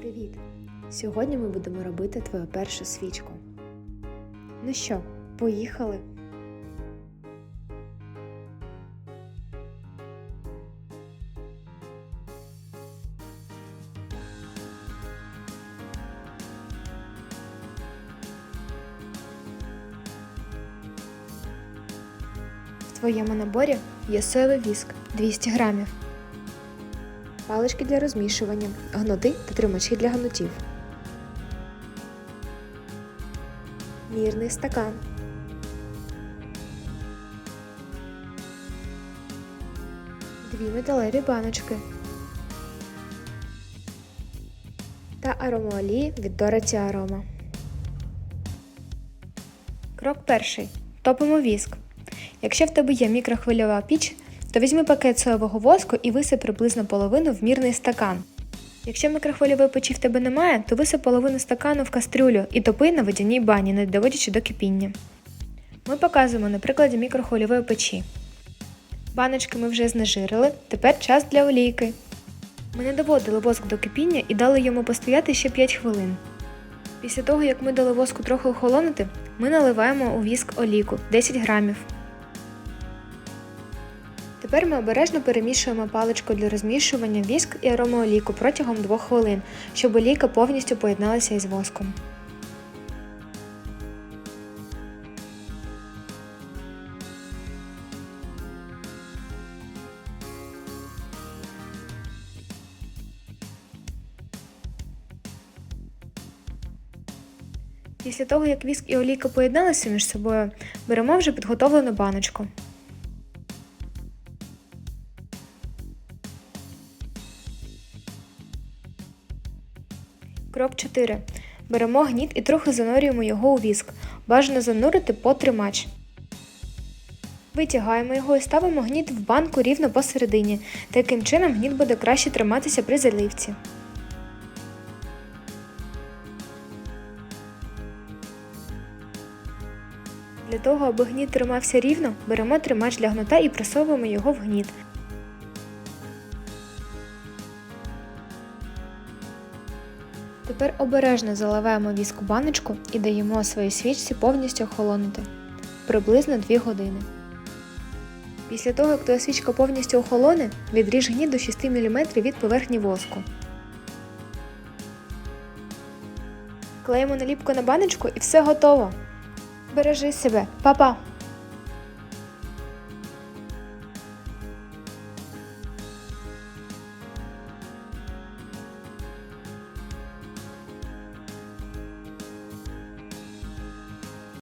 Привіт! Сьогодні ми будемо робити твою першу свічку. Ну що, поїхали? В твоєму наборі є соєвий віск 200 грамів, палички для розмішування, гноти та тримачі для гнотів. Мірний стакан. Дві металеві баночки. Та аромаолії від Дороті Арома. Крок перший. Топимо віск. Якщо в тебе є мікрохвильова піч, то візьми пакет соєвого воску і висип приблизно половину в мірний стакан. Якщо мікрохвильової печі в тебе немає, то висип половину стакану в кастрюлю і топи на водяній бані, не доводячи до кипіння. Ми показуємо на прикладі мікрохвильової печі. Баночки ми вже знежирили, тепер час для олійки. Ми не доводили воск до кипіння і дали йому постояти ще 5 хвилин. Після того, як ми дали воску трохи охолонути, ми наливаємо у віск олійку 10 грамів. Тепер ми обережно перемішуємо паличкою для розмішування віск і аромаолійку протягом 2 хвилин, щоб олійка повністю поєдналася із воском. Після того, як віск і олійка поєдналися між собою, беремо вже підготовлену баночку. Крок 4. Беремо гніт і трохи занурюємо його у віск. Бажано занурити по тримач. Витягаємо його і ставимо гніт в банку рівно посередині. Таким чином гніт буде краще триматися при заливці. Для того, аби гніт тримався рівно, беремо тримач для гнота і просовуємо його в гніт. Тепер обережно заливаємо віск у баночку і даємо своїй свічці повністю охолонути приблизно 2 години. Після того, як твоя свічка повністю охолоне, відріж гніт до 6 мм від поверхні воску. Клеїмо наліпку на баночку і все готово. Бережи себе, Па-па!